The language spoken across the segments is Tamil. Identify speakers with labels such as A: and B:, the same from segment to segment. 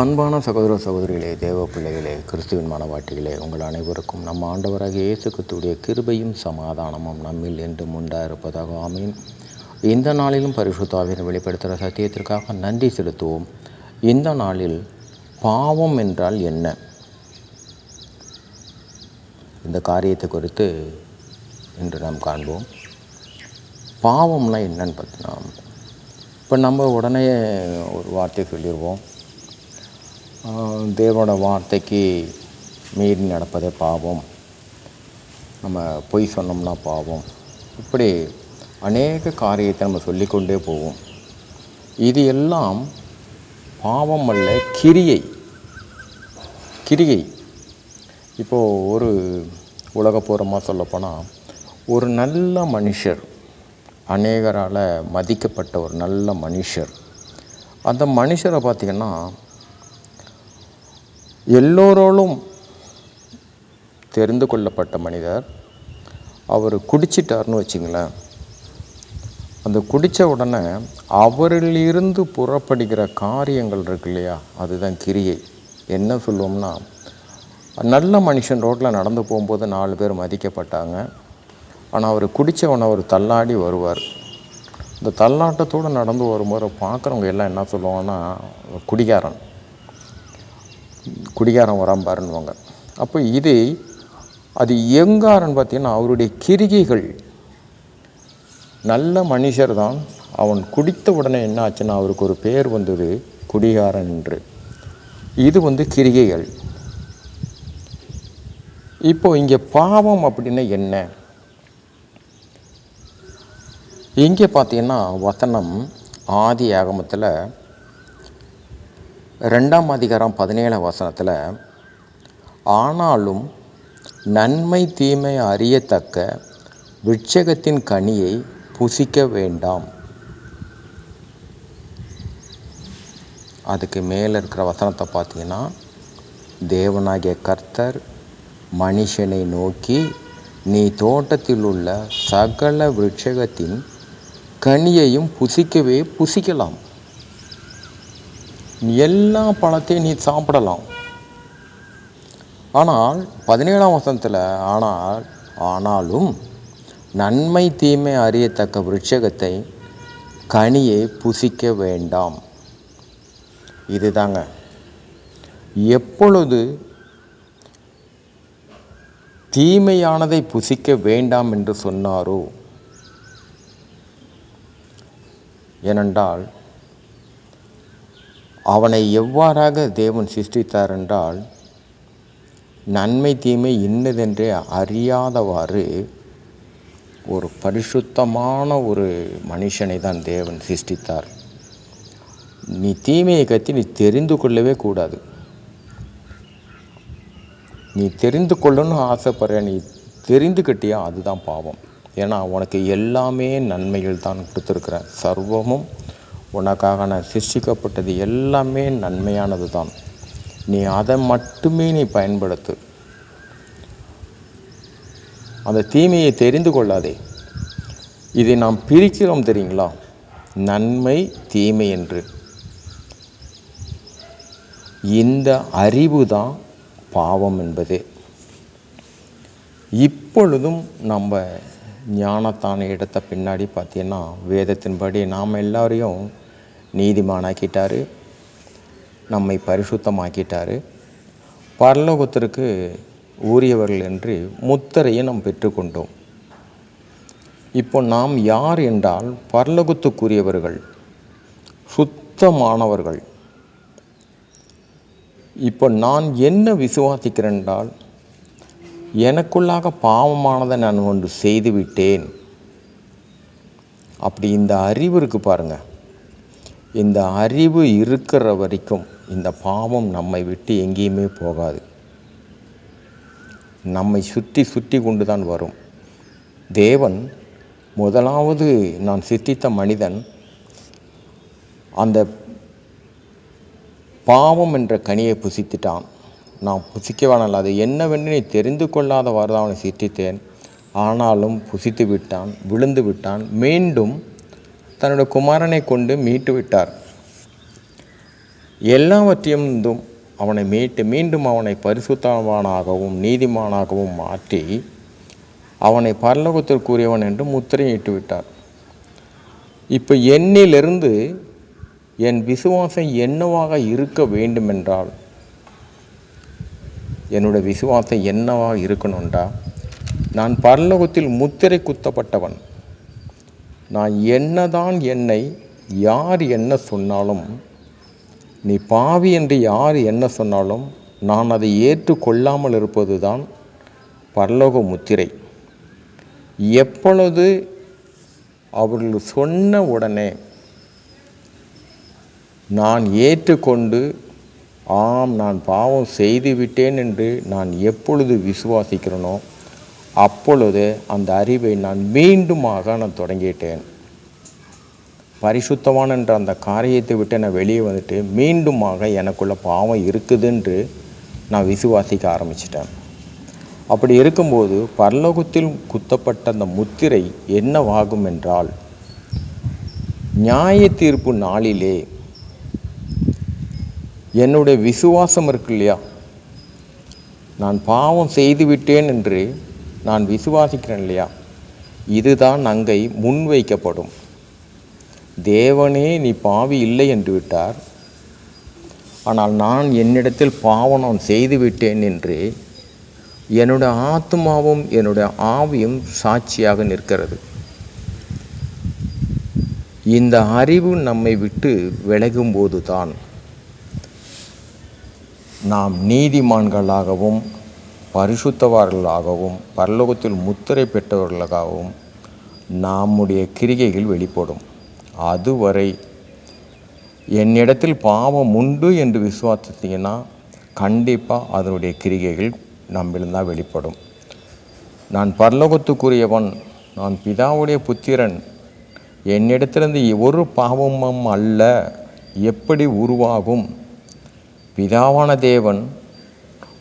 A: அன்பான சகோதர சகோதரிகளே தேவ பிள்ளைகளே கிறிஸ்துவின் மனவாட்டிகளே உங்கள் அனைவருக்கும் நம் ஆண்டவராக இயேசு கிருபையும் சமாதானமும் நம்மில் என்றும் உண்டாயிருப்பதாக ஆமீன். இந்த நாளிலும் பரிசுத்தாவின் வெளிப்படுத்துகிற சத்தியத்திற்காக நன்றி செலுத்துவோம். இந்த நாளில் பாவம் என்றால் என்ன? இந்த காரியத்தை குறித்து இன்று நாம் காண்போம். பாவம்னா என்னன்னு பார்த்தீங்கன்னா இப்போ நம்ம உடனே ஒரு வார்த்தை சொல்லிடுவோம். தேவனோட வார்த்தைக்கு மீறி நடப்பதே பாவம். நம்ம பொய் சொன்னோம்னா பாவம். இப்படி அநேக காரியத்தை நம்ம சொல்லிக்கொண்டே போவோம். இது எல்லாம் பாவம் அல்ல கிரியை. கிரியை. இப்போது ஒரு உலகப்பூர்வமாக சொல்லப்போனால் ஒரு நல்ல மனுஷர் அநேகரால் மதிக்கப்பட்ட ஒரு நல்ல மனுஷர். அந்த மனுஷரை பார்த்திங்கன்னா எல்லோராலும் தெரிந்து கொள்ளப்பட்ட மனிதர். அவர் குடிச்சிட்டார்னு வச்சுங்களேன். அந்த குடித்த உடனே அவரிலிருந்து புறப்படுகிற காரியங்கள் இருக்கு இல்லையா? அதுதான் கிரியை. என்ன சொல்லுவோம்னா நல்ல மனுஷன் ரோட்டில் நடந்து போகும்போது நாலு பேர் மதிக்கப்பட்டாங்க. ஆனால் அவர் குடித்தவனை அவர் தள்ளாடி வருவார். இந்த தள்ளாட்டத்தோடு நடந்து வரும்போது பார்க்குறவங்க எல்லாம் என்ன சொல்லுவாங்கன்னா குடிகாரன். குடிகாரன் வராம்பாருன்னுவாங்க அப்போ இது அது எங்காரன்னு பார்த்தீங்கன்னா அவருடைய கிரிகைகள். நல்ல மனுஷர் தான். அவன் குடித்த உடனே என்ன ஆச்சுன்னா அவருக்கு ஒரு பேர் வந்தது குடிகாரன் என்று. இது வந்து கிரிகைகள். இப்போ இங்கே பாவம் அப்படின்னா என்ன? இங்கே பார்த்தீங்கன்னா வசனம் ஆதி ஆகமத்தில் ரெண்டாம் அதிகாரம் பதினேழாம் வசனத்தில் ஆனாலும் நன்மை தீமை அறியத்தக்க விட்சகத்தின் கனியை புசிக்க வேண்டாம். அதுக்கு மேலே இருக்கிற வசனத்தை பார்த்தீங்கன்னா தேவனாகிய கர்த்தர் மனுஷனை நோக்கி நீ தோட்டத்தில் உள்ள சகல விருட்சகத்தின் கனியையும் புசிக்கவே புசிக்கலாம். எல்லா பழத்தையும் நீ சாப்பிடலாம். ஆனால் பதினேழாம் வசனத்தில் ஆனால் ஆனாலும் நன்மை தீமை அறியத்தக்க விருட்சகத்தை கனியை புசிக்க வேண்டாம். இதுதாங்க. எப்பொழுது தீமையானதை புசிக்க வேண்டாம் என்று சொன்னாரோ? ஏனென்றால் அவனை எவ்வாறாக தேவன் சிருஷ்டித்தார் என்றால் நன்மை தீமை இன்னதென்றே அறியாதவாறு ஒரு பரிசுத்தமான ஒரு மனுஷனை தான் தேவன் சிருஷ்டித்தார். நீ தீமையை கத்தி நீ தெரிந்து கொள்ளவே கூடாது. நீ தெரிந்து கொள்ளணும்னு ஆசைப்படுற நீ தெரிந்துக்கிட்டியா அதுதான் பாவம். ஏன்னா உனக்கு எல்லாமே நன்மைகள் தான் கொடுத்துருக்குறேன். சர்வமும் உனக்காக நான் சிருஷ்டிக்கப்பட்டது எல்லாமே நன்மையானது தான் நீ அதை மட்டுமே நீ பயன்படுத்து. அந்த தீமையை தெரிந்து கொள்ளாதே. இதை நாம் பிரிக்கிறோம் தெரியுங்களா? நன்மை தீமை என்று. இந்த அறிவு தான் பாவம் என்பதே. இப்பொழுதும் நம்ம ஞானத்தான இடத்த பின்னாடி பார்த்தீங்கன்னா வேதத்தின்படி நாம் எல்லாரையும் நீதிமானாக்கிட்டார். நம்மை பரிசுத்தமாக்கிட்டார். பரலோகத்திற்கு உரியவர்கள் என்று முத்திரையை நாம் பெற்றுக்கொண்டோம். இப்போ நாம் யார் என்றால் பரலோகத்துக்குரியவர்கள் சுத்தமானவர்கள். இப்போ நான் என்ன விசுவாசிக்கிறேன் என்றால் எனக்குள்ளாக பாவமானதை நான் ஒன்று செய்துவிட்டேன். அப்படி இந்த அறிவு இருக்குது பாருங்கள் இந்த அறிவு இருக்கிற வரைக்கும் இந்த பாவம் நம்மை விட்டு எங்கேயுமே போகாது. நம்மை சுற்றி சுற்றி கொண்டு தான் வரும். தேவன் முதலாவது நான் சித்தித்த மனிதன் அந்த பாவம் என்ற கனியை புசித்துட்டான். நான் புசிக்க வேணால் அது என்னவென்று நீ தெரிந்து கொள்ளாதவாறு தான் அவனை சித்தித்தேன். ஆனாலும் புசித்து விட்டான் விழுந்து விட்டான். மீண்டும் தன்னுடைய குமாரனை கொண்டு மீட்டு விட்டார். எல்லாவற்றையும் அவனை மீட்டு மீண்டும் அவனை பரிசுத்தவானாகவும் நீதிமானாகவும் மாற்றி அவனை பரலோகத்திற்குரியவன் என்று முத்திரையிட்டு விட்டார். இப்போ என்னிலிருந்து என் விசுவாசம் என்னவாக இருக்க வேண்டுமென்றால் என்னுடைய விசுவாசம் என்னவாக இருக்கணும்டா? நான் பரலோகத்தில் முத்திரை குத்தப்பட்டவன். நான் என்னதான் என்னை யார் என்ன சொன்னாலும் நீ பாவி என்று யார் என்ன சொன்னாலும் நான் அதை ஏற்றுக்கொள்ளாமல் இருப்பது தான் பரலோக முத்திரை. எப்பொழுது அவர்கள் சொன்ன உடனே நான் ஏற்றுக்கொண்டு ஆம் நான் பாவம் செய்து விட்டேன் என்று நான் எப்பொழுது விசுவாசிக்கிறேனோ அப்பொழுது அந்த அறிவை நான் மீண்டுமாக நான் தொடங்கிட்டேன். பரிசுத்தவான் என்ற அந்த காரியத்தை விட்டு நான் வெளியே வந்துட்டு மீண்டுமாக எனக்குள்ள பாவம் இருக்குதுன்று நான் விசுவாசிக்க ஆரம்பிச்சிட்டேன். அப்படி இருக்கும்போது பரலோகத்தில் குத்தப்பட்ட அந்த முத்திரை என்னவாகும் என்றால் நியாய தீர்ப்பு நாளிலே என்னுடைய விசுவாசம் இருக்கு இல்லையா? நான் பாவம் செய்து விட்டேன் என்று நான் விசுவாசிக்கிறேன் இல்லையா? இதுதான் அங்கை முன்வைக்கப்படும். தேவனே நீ பாவி இல்லை என்று விட்டார். ஆனால் நான் என்னிடத்தில் பாவனம் செய்துவிட்டேன் என்று என்னுடைய ஆத்மாவும் என்னுடைய ஆவியும் சாட்சியாக நிற்கிறது. இந்த அறிவு நம்மை விட்டு விலகும்போது தான் நாம் நீதிமான்களாகவும் பரிசுத்தவார்களாகவும் பரலோகத்தில் முத்திரை பெற்றவர்களாகவும் நம்முடைய கிரிகைகள் வெளிப்படும். அதுவரை என்னிடத்தில் பாவம் உண்டு என்று விசுவாசித்தீங்கன்னா கண்டிப்பாக அதனுடைய கிரிகைகள் தான் வெளிப்படும். நான் பரலோகத்துக்குரியவன் நான் பிதாவுடைய புத்திரன். என்னிடத்திலிருந்து ஒரு பாவமும் அல்ல எப்படி உருவாகும்? பிதாவான தேவன்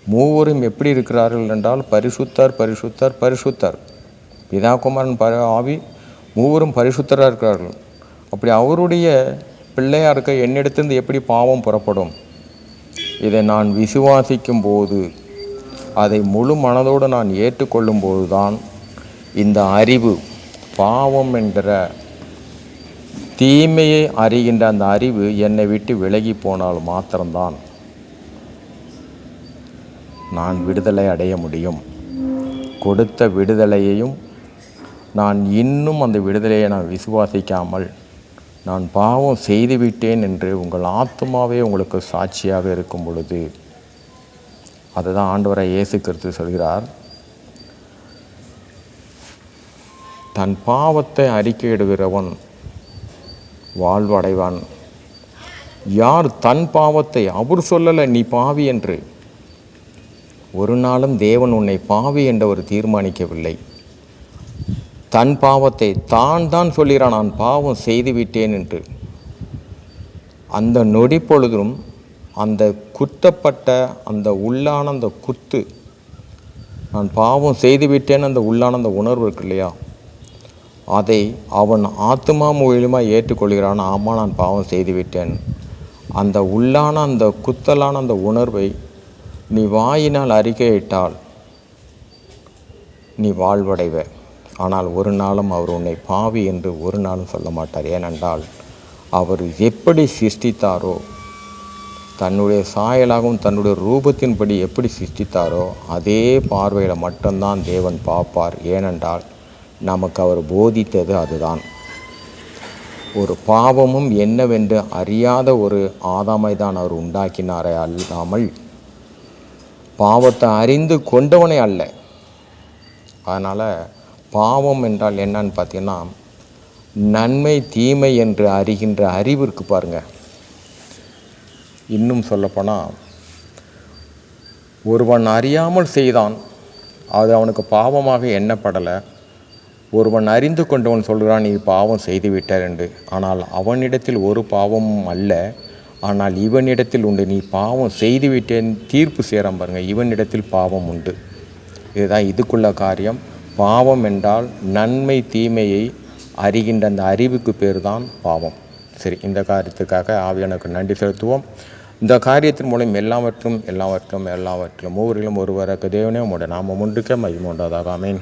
A: மூவரும் எப்படி இருக்கிறார்கள் என்றால் பரிசுத்தர் பரிசுத்தர் பரிசுத்தர். பிதா குமாரன் பர ஆவி மூவரும் பரிசுத்தராக இருக்கிறார்கள். அப்படி அவருடைய பிள்ளையாக இருக்க என்னிடத்திலிருந்து எப்படி பாவம் புறப்படும்? இதை நான் விசுவாசிக்கும் போது அதை முழு மனதோடு நான் ஏற்றுக்கொள்ளும் போதுதான் இந்த அறிவு பாவம் என்ற தீமையை அறிகின்ற அந்த அறிவு என்னை விட்டு விலகி போனால் மாத்திரம்தான். நான் விடுதலை அடைய முடியும். கொடுத்த விடுதலையையும் நான் இன்னும் அந்த விடுதலையை நான் விசுவாசிக்காமல் நான் பாவம் செய்துவிட்டேன் என்று உங்கள் ஆத்மாவே உங்களுக்கு சாட்சியாக இருக்கும் பொழுது அதுதான் ஆண்டவரை இயேசு கிறிஸ்து சொல்கிறார். தன் பாவத்தை அறிக்கையிடுகிறவன் வாழ்வடைவான். யார் தன் பாவத்தை அவர் சொல்லலை நீ பாவி என்று. ஒரு நாளும் தேவன் உன்னை பாவி என்றவர் தீர்மானிக்கவில்லை. தன் பாவத்தை தான் தான் சொல்கிறான் நான் பாவம் செய்து விட்டேன் என்று. அந்த நொடி பொழுதும் அந்த குத்தப்பட்ட அந்த உள்ளான அந்த குத்து நான் பாவம் செய்து விட்டேன் அந்த உள்ளான அந்த உணர்வு இருக்கு இல்லையா? அதை அவன் ஆத்மா மூலியமாக ஏற்றுக்கொள்கிறான் ஆமாம் நான் பாவம் செய்து விட்டேன் அந்த உள்ளான அந்த குத்தலான அந்த உணர்வை நீ வாயினால் அறிக்கையிட்டால் நீ வாழ்வடைவ. ஆனால் ஒரு நாளும் அவர் உன்னை பாவி என்று ஒரு நாளும் சொல்ல மாட்டார். ஏனென்றால் அவர் எப்படி சிருஷ்டித்தாரோ தன்னுடைய சாயலாகவும் தன்னுடைய ரூபத்தின்படி எப்படி சிருஷ்டித்தாரோ அதே பார்வையில் மட்டும்தான் தேவன் பார்ப்பார். ஏனென்றால் நமக்கு அவர் போதித்தது அதுதான். ஒரு பாவமும் என்னவென்று அறியாத ஒரு ஆதாமை தான் அவர் உண்டாக்கினாரே அல்லாமல் பாவத்தை அறிந்து கொண்டவனே அல்ல. அதனால் பாவம் என்றால் என்னன்னு பார்த்தீங்கன்னா நன்மை தீமை என்று அறிகின்ற அறிவு இருக்கு பாருங்க. இன்னும் சொல்லப்போனால் ஒருவன் அறியாமல் செய்தான் அது அவனுக்கு பாவமாக எண்ணப்படலை. ஒருவன் அறிந்து கொண்டவன் சொல்கிறான் நீ பாவம் செய்து விட்டார் என்று. ஆனால் அவனிடத்தில் ஒரு பாவமும் அல்ல. ஆனால் இவனிடத்தில் உண்டு. நீ பாவம் செய்துவிட்டேன் தீர்ப்பு சேரம் பாருங்கள் இவனிடத்தில் பாவம் உண்டு. இதுதான் இதுக்குள்ள காரியம். பாவம் என்றால் நன்மை தீமையை அறிகின்ற அந்த அறிவுக்கு பேர் தான் பாவம். சரி இந்த காரியத்துக்காக ஆவியானுக்கு நன்றி செலுத்துவோம். இந்த காரியத்தின் மூலம் எல்லாவற்றும் எல்லாவற்றும் எல்லாவற்றிலும் ஒவ்வொருவரிலும் ஒருவருக்கு தேவனே உடைய நாமம் ஒன்றுக்கே மகிமை அமேன்